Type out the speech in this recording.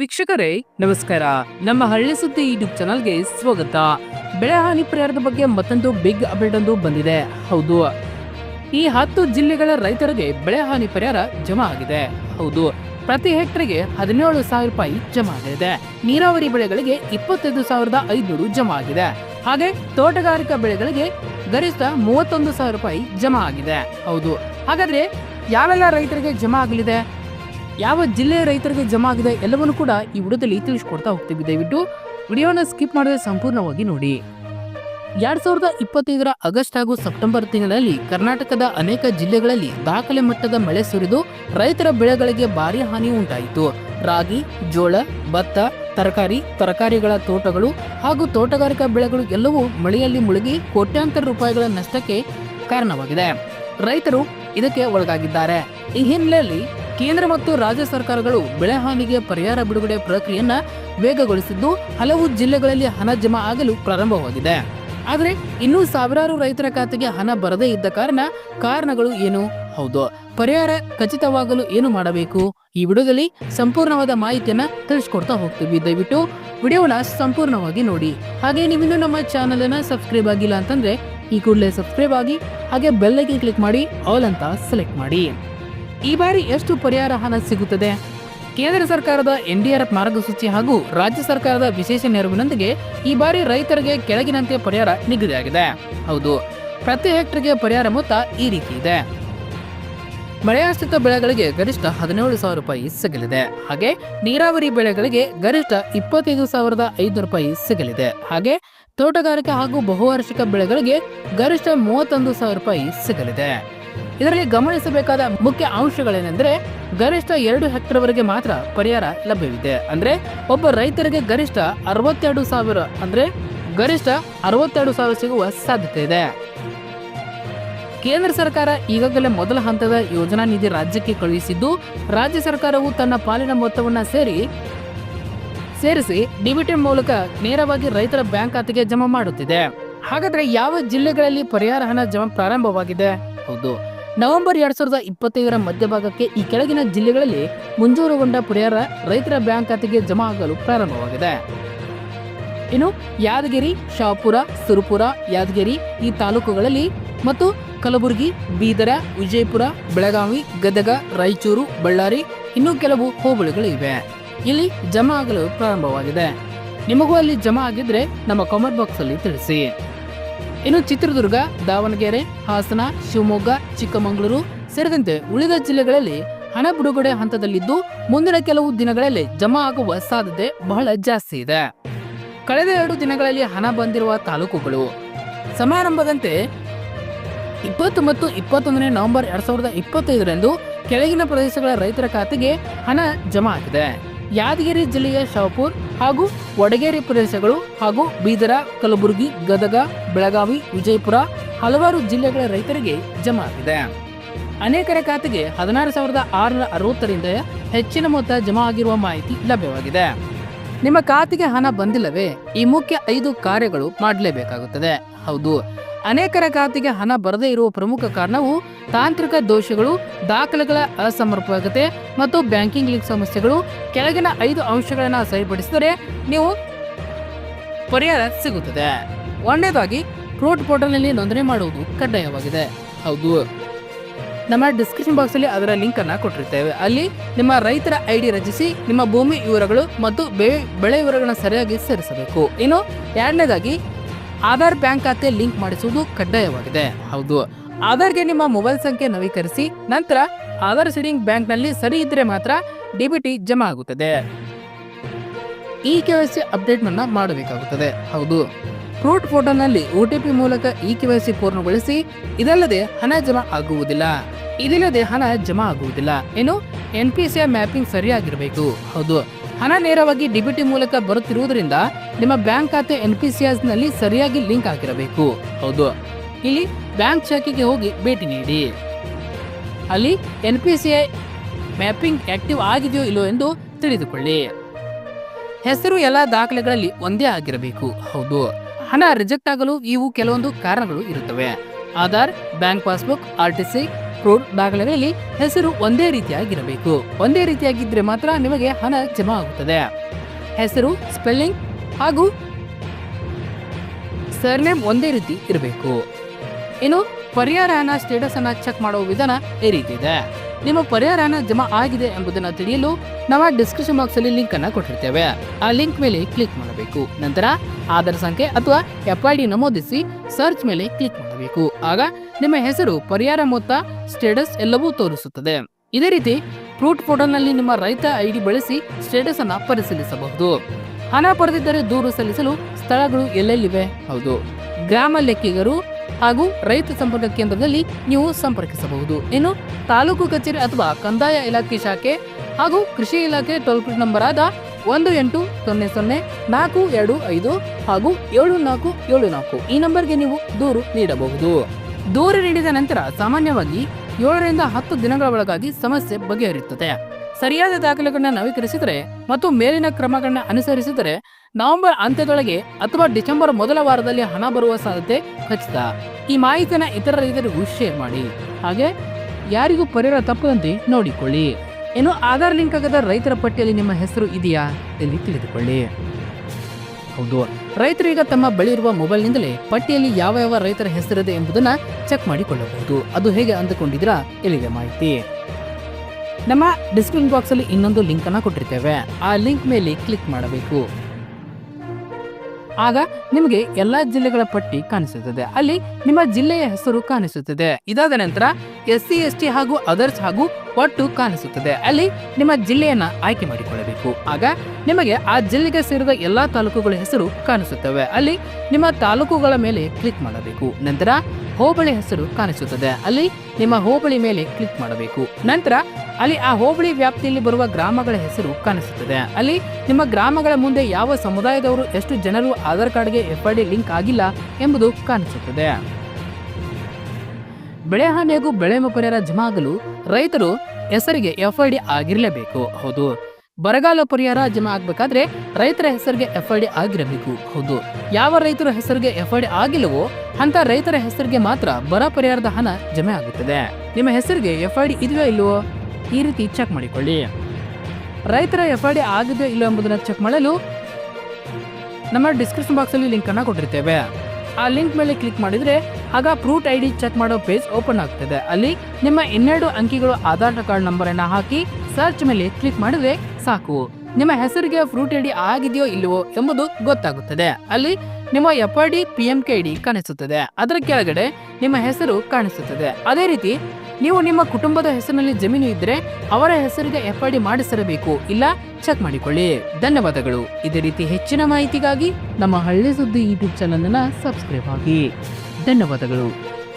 ವೀಕ್ಷಕರೇ, ನಮಸ್ಕಾರ. ನಮ್ಮ ಹಳ್ಳಿ ಸುದ್ದಿ ಯೂಟ್ಯೂಬ್ ಚಾನಲ್ಗೆ ಸ್ವಾಗತ. ಬೆಳೆ ಹಾನಿ ಪರಿಹಾರದ ಬಗ್ಗೆ ಮತ್ತೊಂದು ಬಿಗ್ ಅಪ್ಡೇಟ್ ಒಂದು ಬಂದಿದೆ. ಹೌದು. ಈ ಹತ್ತು ಜಿಲ್ಲೆಗಳ ರೈತರಿಗೆ ಬೆಳೆ ಹಾನಿ ಪರಿಹಾರ ಜಮಾ ಆಗಿದೆ. ಹೌದು. ಪ್ರತಿ ಹೆಕ್ಟರ್ಗೆ ಹದಿನೇಳು ಸಾವಿರ ರೂಪಾಯಿ ಜಮಾ ಆಗಿದೆ. ನೀರಾವರಿ ಬೆಳೆಗಳಿಗೆ ಇಪ್ಪತ್ತೈದು ಸಾವಿರದ ಐದುನೂರು ಜಮಾ ಆಗಿದೆ. ಹಾಗೆ ತೋಟಗಾರಿಕಾ ಬೆಳೆಗಳಿಗೆ ಗರಿಷ್ಠ ಮೂವತ್ತೊಂದು ಸಾವಿರ ರೂಪಾಯಿ ಜಮಾ ಆಗಿದೆ. ಹೌದು. ಹಾಗಾದ್ರೆ ಯಾವೆಲ್ಲ ರೈತರಿಗೆ ಜಮಾ ಆಗಲಿದೆ? ಯಾವ ಜಿಲ್ಲೆಯ ರೈತರಿಗೆ ಜಮಾ ಆಗಿದೆ ಎಲ್ಲವನ್ನು ಕೂಡ ಈ ವಿಡಿಯೋದಲ್ಲಿ ತಿಳಿಸ್ಕೊಡ್ತಾ ಹೋಗ್ತೀವಿ. ದಯವಿಟ್ಟು ವಿಡಿಯೋನ ಸ್ಕಿಪ್ ಮಾಡದೆ ಸಂಪೂರ್ಣವಾಗಿ ನೋಡಿ. ಎರಡ್ ಸಾವಿರದ ಇಪ್ಪತ್ತೈದರ ಆಗಸ್ಟ್ ಹಾಗೂ ಸೆಪ್ಟೆಂಬರ್ ತಿಂಗಳಲ್ಲಿ ಕರ್ನಾಟಕದ ಅನೇಕ ಜಿಲ್ಲೆಗಳಲ್ಲಿ ದಾಖಲೆ ಮಟ್ಟದ ಮಳೆ ಸುರಿದು ರೈತರ ಬೆಳೆಗಳಿಗೆ ಭಾರಿ ಹಾನಿ ಉಂಟಾಯಿತು. ರಾಗಿ, ಜೋಳ, ಭತ್ತ, ತರಕಾರಿ, ತರಕಾರಿಗಳ ತೋಟಗಳು ಹಾಗೂ ತೋಟಗಾರಿಕಾ ಬೆಳೆಗಳು ಎಲ್ಲವೂ ಮಳೆಯಲ್ಲಿ ಮುಳುಗಿ ಕೋಟ್ಯಾಂತರ ರೂಪಾಯಿಗಳ ನಷ್ಟಕ್ಕೆ ಕಾರಣವಾಗಿದೆ. ರೈತರು ಇದಕ್ಕೆ ಒಳಗಾಗಿದ್ದಾರೆ. ಈ ಹಿನ್ನೆಲೆಯಲ್ಲಿ ಕೇಂದ್ರ ಮತ್ತು ರಾಜ್ಯ ಸರ್ಕಾರಗಳು ಬೆಳೆ ಹಾನಿಗೆ ಪರಿಹಾರ ಬಿಡುಗಡೆ ಪ್ರಕ್ರಿಯೆಯನ್ನ ವೇಗಗೊಳಿಸಿದ್ದು ಹಲವು ಜಿಲ್ಲೆಗಳಲ್ಲಿ ಹಣ ಜಮಾ ಆಗಲು ಪ್ರಾರಂಭವಾಗಿದೆ. ಆದರೆ ಇನ್ನೂ ಸಾವಿರಾರು ರೈತರ ಖಾತೆಗೆ ಹಣ ಬರದೇ ಇದ್ದ ಕಾರಣ ಕಾರಣಗಳು ಏನು? ಹೌದು, ಪರಿಹಾರ ಖಚಿತವಾಗಲು ಏನು ಮಾಡಬೇಕು? ಈ ವಿಡಿಯೋದಲ್ಲಿ ಸಂಪೂರ್ಣವಾದ ಮಾಹಿತಿಯನ್ನ ತಿಳಿಸ್ಕೊಡ್ತಾ ಹೋಗ್ತೀವಿ. ದಯವಿಟ್ಟು ವಿಡಿಯೋನ ಸಂಪೂರ್ಣವಾಗಿ ನೋಡಿ. ಹಾಗೆ ನೀವಿನ್ನೂ ನಮ್ಮ ಚಾನೆಲ್ ಅನ್ನ ಸಬ್ಸ್ಕ್ರೈಬ್ ಆಗಿಲ್ಲ ಅಂತಂದ್ರೆ ಈ ಕೂಡಲೇ ಸಬ್ಸ್ಕ್ರೈಬ್ ಆಗಿ ಹಾಗೆ ಬೆಲ್ಲೈಕನ್ ಕ್ಲಿಕ್ ಮಾಡಿ ಆಲ್ ಅಂತ ಸೆಲೆಕ್ಟ್ ಮಾಡಿ. ಈ ಬಾರಿ ಎಷ್ಟು ಪರಿಹಾರ ಹಣ ಸಿಗುತ್ತದೆ? ಕೇಂದ್ರ ಸರ್ಕಾರದ ಎನ್ಡಿಆರ್ಎಫ್ ಮಾರ್ಗಸೂಚಿ ಹಾಗೂ ರಾಜ್ಯ ಸರ್ಕಾರದ ವಿಶೇಷ ನೆರವಿನೊಂದಿಗೆ ಈ ಬಾರಿ ರೈತರಿಗೆ ಕೆಳಗಿನಂತೆ ಪರಿಹಾರ ನಿಗದಿಯಾಗಿದೆ. ಹೌದು, ಪ್ರತಿ ಹೆಕ್ಟರ್ಗೆ ಪರಿಹಾರ ಮೊತ್ತ ಈ ರೀತಿ ಇದೆ. ಮಳೆಯಾಶ್ರಿತ ಬೆಳೆಗಳಿಗೆ ಗರಿಷ್ಠ ಹದಿನೇಳು ಸಾವಿರ ರೂಪಾಯಿ ಸಿಗಲಿದೆ. ಹಾಗೆ ನೀರಾವರಿ ಬೆಳೆಗಳಿಗೆ ಗರಿಷ್ಠ ಇಪ್ಪತ್ತೈದು ಸಾವಿರದ ಐದು ರೂಪಾಯಿ ಸಿಗಲಿದೆ. ಹಾಗೆ ತೋಟಗಾರಿಕೆ ಹಾಗೂ ಬಹುವಾರ್ಷಿಕ ಬೆಳೆಗಳಿಗೆ ಗರಿಷ್ಠ ಮೂವತ್ತೊಂದು ಸಾವಿರ ರೂಪಾಯಿ ಸಿಗಲಿದೆ. ಇದರಲ್ಲಿ ಗಮನಿಸಬೇಕಾದ ಮುಖ್ಯ ಅಂಶಗಳೇನೆಂದರೆ ಗರಿಷ್ಠ ಎರಡು ಹೆಕ್ಟರ್ ವರೆಗೆ ಮಾತ್ರ ಪರಿಹಾರ ಲಭ್ಯವಿದೆ. ಅಂದ್ರೆ ಒಬ್ಬ ರೈತರಿಗೆ ಗರಿಷ್ಠ ಅರವತ್ತೆರಡು ಸಾವಿರ, ಅಂದ್ರೆ ಗರಿಷ್ಠ ಅರವತ್ತೆರಡು ಸಾವಿರ ಸಿಗುವ ಸಾಧ್ಯತೆ ಇದೆ. ಕೇಂದ್ರ ಸರ್ಕಾರ ಈಗಾಗಲೇ ಮೊದಲ ಹಂತದ ಯೋಜನಾ ನಿಧಿ ರಾಜ್ಯಕ್ಕೆ ಕಳುಹಿಸಿದ್ದು, ರಾಜ್ಯ ಸರ್ಕಾರವು ತನ್ನ ಪಾಲಿನ ಮೊತ್ತವನ್ನು ಸೇರಿ, ಸೇರಿಸಿ ಡಿಬಿಟಿ ಮೂಲಕ ನೇರವಾಗಿ ರೈತರ ಬ್ಯಾಂಕ್ ಖಾತೆಗೆ ಜಮಾ ಮಾಡುತ್ತಿದೆ. ಹಾಗಾದ್ರೆ ಯಾವ ಜಿಲ್ಲೆಗಳಲ್ಲಿ ಪರಿಹಾರ ಹಣ ಜಮಾ ಪ್ರಾರಂಭವಾಗಿದೆ? ಹೌದು ನವೆಂಬರ್ ಎರಡ್ ಸಾವಿರದ ಇಪ್ಪತ್ತೈದರ ಮಧ್ಯಭಾಗಕ್ಕೆ ಈ ಕೆಳಗಿನ ಜಿಲ್ಲೆಗಳಲ್ಲಿ ಮುಂಜೂರುಗೊಂಡ ಪರಿಹಾರ ರೈತರ ಬ್ಯಾಂಕ್ ಖಾತೆಗೆ ಜಮಾ ಆಗಲು ಪ್ರಾರಂಭವಾಗಿದೆ. ಇನ್ನು ಯಾದಗಿರಿ, ಶಾಪುರ, ಸುರಪುರ, ಯಾದಗಿರಿ ಈ ತಾಲೂಕುಗಳಲ್ಲಿ ಮತ್ತು ಕಲಬುರಗಿ, ಬೀದರ, ವಿಜಯಪುರ, ಬೆಳಗಾವಿ, ಗದಗ, ರಾಯಚೂರು, ಬಳ್ಳಾರಿ ಇನ್ನೂ ಕೆಲವು ಹೋಬಳಿಗಳು ಇವೆ ಇಲ್ಲಿ ಜಮಾ ಆಗಲು ಪ್ರಾರಂಭವಾಗಿದೆ. ನಿಮಗೂ ಅಲ್ಲಿ ಜಮಾ ಆಗಿದ್ರೆ ನಮ್ಮ ಕಾಮೆಂಟ್ ಬಾಕ್ಸ್ ಅಲ್ಲಿ ತಿಳಿಸಿ. ಇನ್ನು ಚಿತ್ರದುರ್ಗ, ದಾವಣಗೆರೆ, ಹಾಸನ, ಶಿವಮೊಗ್ಗ, ಚಿಕ್ಕಮಗಳೂರು ಸೇರಿದಂತೆ ಉಳಿದ ಜಿಲ್ಲೆಗಳಲ್ಲಿ ಹಣ ಬಿಡುಗಡೆ ಹಂತದಲ್ಲಿದ್ದು, ಮುಂದಿನ ಕೆಲವು ದಿನಗಳಲ್ಲಿ ಜಮಾ ಆಗುವ ಸಾಧ್ಯತೆ ಬಹಳ ಜಾಸ್ತಿ ಇದೆ. ಕಳೆದ ಎರಡು ದಿನಗಳಲ್ಲಿ ಹಣ ಬಂದಿರುವ ತಾಲೂಕುಗಳು. ಸಮಾರಂಭದಂತೆ ಇಪ್ಪತ್ತು ಮತ್ತು ಇಪ್ಪತ್ತೊಂದನೇ ನವೆಂಬರ್ ಎರಡ್ ಸಾವಿರದ ಇಪ್ಪತ್ತೈದರಂದು ಕೆಳಗಿನ ಪ್ರದೇಶಗಳ ರೈತರ ಖಾತೆಗೆ ಹಣ ಜಮಾ ಆಗಿದೆ. ಯಾದಗಿರಿ ಜಿಲ್ಲೆಯ ಶಾಪುರ್ ಹಾಗೂ ವಡಗೇರಿ ಪ್ರದೇಶಗಳು ಹಾಗೂ ಬೀದರ, ಕಲಬುರಗಿ, ಗದಗ, ಬೆಳಗಾವಿ, ವಿಜಯಪುರ ಹಲವಾರು ಜಿಲ್ಲೆಗಳ ರೈತರಿಗೆ ಜಮಾ ಆಗಿದೆ. ಅನೇಕರ ಖಾತೆಗೆ ಹದಿನಾರು ಸಾವಿರದ ಆರುನೂರ ಅರವತ್ತರಿಂದ ಹೆಚ್ಚಿನ ಮೊತ್ತ ಜಮಾ ಆಗಿರುವ ಮಾಹಿತಿ ಲಭ್ಯವಾಗಿದೆ. ನಿಮ್ಮ ಖಾತೆಗೆ ಹಣ ಬಂದಿಲ್ಲವೇ ಈ ಮುಖ್ಯ ಐದು ಕಾರ್ಯಗಳು ಮಾಡಲೇಬೇಕಾಗುತ್ತದೆ. ಹೌದು. ಅನೇಕರ ಖಾತೆಗೆ ಹಣ ಬರದೇ ಇರುವ ಪ್ರಮುಖ ಕಾರಣವು ತಾಂತ್ರಿಕ ದೋಷಗಳು, ದಾಖಲೆಗಳ ಅಸಮರ್ಪಕತೆ ಮತ್ತು ಬ್ಯಾಂಕಿಂಗ್ ಲಿಂಕ್ ಸಮಸ್ಯೆಗಳು. ಕೆಳಗಿನ ಐದು ಅಂಶಗಳನ್ನು ಸರಿಪಡಿಸಿದರೆ ನೀವು ಪರಿಹಾರ ಸಿಗುತ್ತದೆ. ಒಂದನೇದಾಗಿ ಕ್ರೋಟ್ ಪೋರ್ಟಲ್ನಲ್ಲಿ ನೋಂದಣಿ ಮಾಡುವುದು ಕಡ್ಡಾಯವಾಗಿದೆ. ಹೌದು. ನಮ್ಮ ಡಿಸ್ಕ್ರಿಪ್ಷನ್ ಬಾಕ್ಸ್ ಅಲ್ಲಿ ಅದರ ಲಿಂಕ್ ಅನ್ನ ಕೊಟ್ಟಿರ್ತೇವೆ. ಅಲ್ಲಿ ನಿಮ್ಮ ರೈತರ ಐ ಡಿ ರಚಿಸಿ, ನಿಮ್ಮ ಭೂಮಿ ವಿವರಗಳು ಮತ್ತು ಬೆಳೆ ವಿವರಗಳನ್ನು ಸರಿಯಾಗಿ ಸೇರಿಸಬೇಕು. ಇನ್ನು ಎರಡನೇದಾಗಿ ಆಧಾರ್ ಬ್ಯಾಂಕ್ ಖಾತೆ ಲಿಂಕ್ ಮಾಡಿಸುವುದು ಕಡ್ಡಾಯವಾಗಿದೆ. ಹೌದು. ಆಧಾರ್ಗೆ ನಿಮ್ಮ ಮೊಬೈಲ್ ಸಂಖ್ಯೆ ನವೀಕರಿಸಿ, ನಂತರ ಆಧಾರ್ ಸೀಡಿಂಗ್ ಬ್ಯಾಂಕ್ನಲ್ಲಿ ಸರಿ ಇದ್ರೆ ಮಾತ್ರ ಡಿಬಿಟಿ ಜಮಾ ಆಗುತ್ತದೆ. ಇ ಕೆ ವೈ ಸಿ ಮಾಡಬೇಕಾಗುತ್ತದೆ. ಹೌದು. ಫ್ರೂಟ್ ಫೋಟೋನಲ್ಲಿ ಒ ಟಿ ಪಿ ಮೂಲಕ ಇ ಕೆ ವೈ ಸಿ ಪೂರ್ಣಗೊಳಿಸಿ, ಇದಲ್ಲದೆ ಹಣ ಜಮಾ ಆಗುವುದಿಲ್ಲ. ಇದಿಲ್ಲದೆ ಹಣ ಜಮಾ ಆಗುವುದಿಲ್ಲ. ಏನು? ಎನ್ ಪಿ ಸಿ ಮ್ಯಾಪಿಂಗ್ ಸರಿಯಾಗಿರಬೇಕು. ಹೌದು. ಹಣ ನೇರವಾಗಿ ಡಿಬಿಟಿ ಮೂಲಕ ಬರುತ್ತಿರುವುದರಿಂದ ನಿಮ್ಮ ಬ್ಯಾಂಕ್ ಖಾತೆ ಎನ್ನಲ್ಲಿ ಸರಿಯಾಗಿ ಲಿಂಕ್ ಆಗಿರಬೇಕು. ಹೌದು. ಇಲ್ಲಿ ಬ್ಯಾಂಕ್ ಶಾಖೆಗೆ ಹೋಗಿ ಭೇಟಿ ನೀಡಿ. ಅಲ್ಲಿ ಎನ್ ಮ್ಯಾಪಿಂಗ್ ಆಕ್ಟಿವ್ ಆಗಿದೆಯೋ ಇಲ್ಲೋ ಎಂದು ತಿಳಿದುಕೊಳ್ಳಿ. ಹೆಸರು ಎಲ್ಲ ದಾಖಲೆಗಳಲ್ಲಿ ಒಂದೇ ಆಗಿರಬೇಕು. ಹೌದು. ಹಣ ರಿಜೆಕ್ಟ್ ಆಗಲು ಇವು ಕೆಲವೊಂದು ಕಾರಣಗಳು ಇರುತ್ತವೆ. Aadhaar, bank passbook, R T C proof ದಾಖಲೆಗಳಲ್ಲಿ ಹೆಸರು ಒಂದೇ ರೀತಿಯಾಗಿರಬೇಕು. ಒಂದೇ ರೀತಿಯಾಗಿದ್ರೆ ಮಾತ್ರ ನಿಮಗೆ ಹಣ ಜಮಾ ಆಗುತ್ತದೆ. ಹೆಸರು, ಸ್ಪೆಲ್ಲಿಂಗ್ ಹಾಗೂ ಸರ್ನೇಮ್ ಒಂದೇ ರೀತಿ ಇರಬೇಕು. ಇನ್ನು, ಪರಿಹಾರ ಸ್ಟೇಟಸ್ ಅನ್ನ ಚೆಕ್ ಮಾಡುವ ವಿಧಾನ ಈ ರೀತಿ ಇದೆ. ನಿಮ್ಮ ಪರಿಹಾರನ ಜಮಾ ಆಗಿದೆ ಎಂಬುದನ್ನು ತಿಳಿಯಲು ನಾವು ಡಿಸ್ಕ್ರಿಪ್ಷನ್ ಬಾಕ್ಸ್ ಅಲ್ಲಿ ಲಿಂಕ್ ಅನ್ನ ಕೊಟ್ಟಿರ್ತೇವೆ. ಆ ಲಿಂಕ್ ಮೇಲೆ ಕ್ಲಿಕ್ ಮಾಡಬೇಕು. ನಂತರ ಆಧಾರ್ ಸಂಖ್ಯೆ ಅಥವಾ ಎಫ್ ಐ ಡಿ ನಮೂದಿಸಿ ಸರ್ಚ್ ಮೇಲೆ ಕ್ಲಿಕ್ ಮಾಡಬೇಕು. ಆಗ ನಿಮ್ಮ ಹೆಸರು, ಪರಿಹಾರ ಮೊತ್ತ ಸ್ಟೇಟಸ್ ಎಲ್ಲವೂ ತೋರಿಸುತ್ತದೆ. ಇದೇ ರೀತಿ ಫ್ರೂಟ್ ಪೋರ್ಟಲ್ನಲ್ಲಿ ನಿಮ್ಮ ರೈತ ಐಡಿ ಬಳಸಿ ಸ್ಟೇಟಸ್ ಅನ್ನ ಪರಿಶೀಲಿಸಬಹುದು. ಹಣ ಪಡೆದಿದ್ದರೆ ದೂರು ಸಲ್ಲಿಸಲು ಸ್ಥಳಗಳು ಎಲ್ಲೆಲ್ಲಿವೆ? ಹೌದು. ಗ್ರಾಮ ಲೆಕ್ಕಿಗರು ಹಾಗೂ ರೈತ ಸಂಪರ್ಕ ಕೇಂದ್ರದಲ್ಲಿ ನೀವು ಸಂಪರ್ಕಿಸಬಹುದು. ಇನ್ನು ತಾಲೂಕು ಕಚೇರಿ ಅಥವಾ ಕಂದಾಯ ಇಲಾಖೆ ಶಾಖೆ ಹಾಗೂ ಕೃಷಿ ಇಲಾಖೆ ಟೋಲ್ ಫ್ರೀ ನಂಬರ್ ಆದ ಒಂದು ಎಂಟು ಸೊನ್ನೆ ಸೊನ್ನೆ ನಾಲ್ಕು ಎರಡು ಐದು ಹಾಗೂ ಏಳು ನಾಲ್ಕು ಏಳು ನಾಲ್ಕು ಈ ನಂಬರ್ಗೆ ನೀವು ದೂರು ನೀಡಬಹುದು. ದೂರು ನೀಡಿದ ನಂತರ ಸಾಮಾನ್ಯವಾಗಿ ಏಳರಿಂದ ಹತ್ತು ದಿನಗಳ ಒಳಗಾಗಿ ಸಮಸ್ಯೆ ಬಗೆಹರಿಯುತ್ತದೆ. ಸರಿಯಾದ ದಾಖಲೆಗಳನ್ನ ನವೀಕರಿಸಿದರೆ ಮತ್ತು ಮೇಲಿನ ಕ್ರಮಗಳನ್ನ ಅನುಸರಿಸಿದರೆ ನವೆಂಬರ್ ಅಂತ್ಯದೊಳಗೆ ಅಥವಾ ಡಿಸೆಂಬರ್ ಮೊದಲ ವಾರದಲ್ಲಿ ಹಣ ಬರುವ ಸಾಧ್ಯತೆ ಖಚಿತ. ಈ ಮಾಹಿತಿನ ಇತರ ರೈತರಿಗೂ ಶೇರ್ ಮಾಡಿ. ಹಾಗೆ ಯಾರಿಗೂ ಪರಿಹಾರ ತಪ್ಪದಂತೆ ನೋಡಿಕೊಳ್ಳಿ. ಏನು ಆಧಾರ್ ಲಿಂಕ್ ಆಗದ ರೈತರ ಪಟ್ಟಿಯಲ್ಲಿ ನಿಮ್ಮ ಹೆಸರು ಇದೆಯಾ ಎಲ್ಲಿ ತಿಳಿದುಕೊಳ್ಳಿ. ಹೌದು, ರೈತರು ಈಗ ತಮ್ಮ ಬಳಿ ಇರುವ ಮೊಬೈಲ್ನಿಂದಲೇ ಪಟ್ಟಿಯಲ್ಲಿ ಯಾವ ಯಾವ ರೈತರ ಹೆಸರಿದೆ ಎಂಬುದನ್ನ ಚೆಕ್ ಮಾಡಿಕೊಳ್ಳಬಹುದು. ಅದು ಹೇಗೆ ಅಂದುಕೊಂಡಿದ್ದೀರಾ ಇಲ್ಲಿದೆ ಮಾಹಿತಿ. ನಮ್ಮ ಡಿಸ್ಕ್ರಿಪ್ಷನ್ ಬಾಕ್ಸ್ ಅಲ್ಲಿ ಇನ್ನೊಂದು ಲಿಂಕ್ ಅನ್ನ ಕೊಟ್ಟಿರ್ತೇವೆ. ಆ ಲಿಂಕ್ ಮೇಲೆ ಕ್ಲಿಕ್ ಮಾಡಬೇಕು. ಆಗ ನಿಮಗೆ ಎಲ್ಲಾ ಜಿಲ್ಲೆಗಳ ಪಟ್ಟಿ ಕಾಣಿಸುತ್ತದೆ. ಅಲ್ಲಿ ನಿಮ್ಮ ಜಿಲ್ಲೆಯ ಹೆಸರು ಕಾಣಿಸುತ್ತದೆ. ಇದಾದ ನಂತರ ಎಸ್ ಸಿ, ಎಸ್ ಟಿ ಹಾಗೂ ಅದರ್ಸ್ ಹಾಗೂ ಒಟ್ಟು ಕಾಣಿಸುತ್ತದೆ. ಅಲ್ಲಿ ನಿಮ್ಮ ಜಿಲ್ಲೆಯನ್ನ ಆಯ್ಕೆ ಮಾಡಿಕೊಳ್ಳಬೇಕು. ಆಗ ನಿಮಗೆ ಆ ಜಿಲ್ಲೆಗೆ ಸೇರಿದ ಎಲ್ಲಾ ತಾಲೂಕುಗಳ ಹೆಸರು ಕಾಣಿಸುತ್ತವೆ. ಅಲ್ಲಿ ನಿಮ್ಮ ತಾಲೂಕುಗಳ ಮೇಲೆ ಕ್ಲಿಕ್ ಮಾಡಬೇಕು. ನಂತರ ಹೋಬಳಿ ಹೆಸರು ಕಾಣಿಸುತ್ತದೆ. ಅಲ್ಲಿ ನಿಮ್ಮ ಹೋಬಳಿ ಮೇಲೆ ಕ್ಲಿಕ್ ಮಾಡಬೇಕು. ನಂತರ ಅಲ್ಲಿ ಆ ಹೋಬಳಿ ವ್ಯಾಪ್ತಿಯಲ್ಲಿ ಬರುವ ಗ್ರಾಮಗಳ ಹೆಸರು ಕಾಣಿಸುತ್ತದೆ. ಅಲ್ಲಿ ನಿಮ್ಮ ಗ್ರಾಮಗಳ ಮುಂದೆ ಯಾವ ಸಮುದಾಯದವರು ಎಷ್ಟು ಜನರು ಆಧಾರ್ ಕಾರ್ಡ್ಗೆ ಎಫ್ ಐ ಲಿಂಕ್ ಆಗಿಲ್ಲ ಎಂಬುದು ಕಾಣಿಸುತ್ತದೆ. ಬೆಳೆ ಹಾನಿ ಹಾಗೂ ಬೆಳೆ ಪರಿಹಾರ ಜಮಾ ಆಗಲು ರೈತರು ಹೆಸರಿಗೆ ಎಫ್ ಐ ಡಿ ಆಗಿರಲೇಬೇಕು. ಹೌದು. ಬರಗಾಲ ಪರಿಹಾರ ಜಮಾ ಆಗಬೇಕಾದ್ರೆ ರೈತರ ಹೆಸರಿಗೆ ಎಫ್ ಐ ಡಿ ಆಗಿರಬೇಕು. ಹೌದು. ಯಾವ ರೈತರ ಹೆಸರಿಗೆ ಎಫ್ ಐ ಡಿ ಆಗಿಲ್ಲವೋ ಅಂತ ರೈತರ ಹೆಸರಿಗೆ ಮಾತ್ರ ಬರ ಪರಿಹಾರದ ಹಣ ಜಮೆ ಆಗುತ್ತದೆ. ನಿಮ್ಮ ಹೆಸರಿಗೆ ಎಫ್ ಐ ಡಿ ಇದೆಯೋ ಇಲ್ಲವೋ ಈ ರೀತಿ ಚೆಕ್ ಮಾಡಿಕೊಳ್ಳಿ. ರೈತರ ಎಫ್ ಐ ಡಿ ಆಗಿದೆಯೋ ಇಲ್ಲೋ ಎಂಬುದನ್ನು ಚೆಕ್ ಮಾಡಲು ನಮ್ಮ ಡಿಸ್ಕ್ರಿಪ್ಷನ್ ಬಾಕ್ಸ್ ಅಲ್ಲಿ ಲಿಂಕ್ ಅನ್ನ ಕೊಟ್ಟಿರ್ತೇವೆ. ಆ ಲಿಂಕ್ ಮೇಲೆ ಕ್ಲಿಕ್ ಮಾಡಿದ್ರೆ ಆಗ ಪ್ರೂಟ್ ಐ ಡಿ ಚೆಕ್ ಮಾಡೋ ಪೇಜ್ ಓಪನ್ ಆಗ್ತದೆ. ಅಲ್ಲಿ ನಿಮ್ಮ ಇನ್ನೆರಡು ಅಂಕಿಗಳು ಆಧಾರ್ ಕಾರ್ಡ್ ನಂಬರ್ ಅನ್ನ ಹಾಕಿ ಸರ್ಚ್ ಮೇಲೆ ಕ್ಲಿಕ್ ಮಾಡಿದ್ರೆ ಸಾಕು. ನಿಮ್ಮ ಹೆಸರಿಗೆ ಫ್ರೂಟ್ ಐ ಡಿ ಆಗಿದೆಯೋ ಇಲ್ಲವೋ ಎಂಬುದು ಗೊತ್ತಾಗುತ್ತದೆ. ಅಲ್ಲಿ ನಿಮ್ಮ F I D P M K D ಕಾಣಿಸುತ್ತದೆ. ಅದರ ಕೆಳಗಡೆ ನಿಮ್ಮ ಹೆಸರು ಕಾಣಿಸುತ್ತದೆ. ಅದೇ ರೀತಿ ನೀವು ನಿಮ್ಮ ಕುಟುಂಬದ ಹೆಸರಿನಲ್ಲಿ ಜಮೀನು ಇದ್ದರೆ ಅವರ ಹೆಸರಿಗೆ ಎಫ್ ಐ ಡಿ ಮಾಡಿಸಿರಬೇಕು. ಇಲ್ಲ ಚೆಕ್ ಮಾಡಿಕೊಳ್ಳಿ. ಧನ್ಯವಾದಗಳು. ಇದೇ ರೀತಿ ಹೆಚ್ಚಿನ ಮಾಹಿತಿಗಾಗಿ ನಮ್ಮ ಹಳ್ಳಿ ಸುದ್ದಿ ಯೂಟ್ಯೂಬ್ ಚಾನಲ್ ಸಬ್ಸ್ಕ್ರೈಬ್ ಆಗಿ. ಧನ್ಯವಾದಗಳು.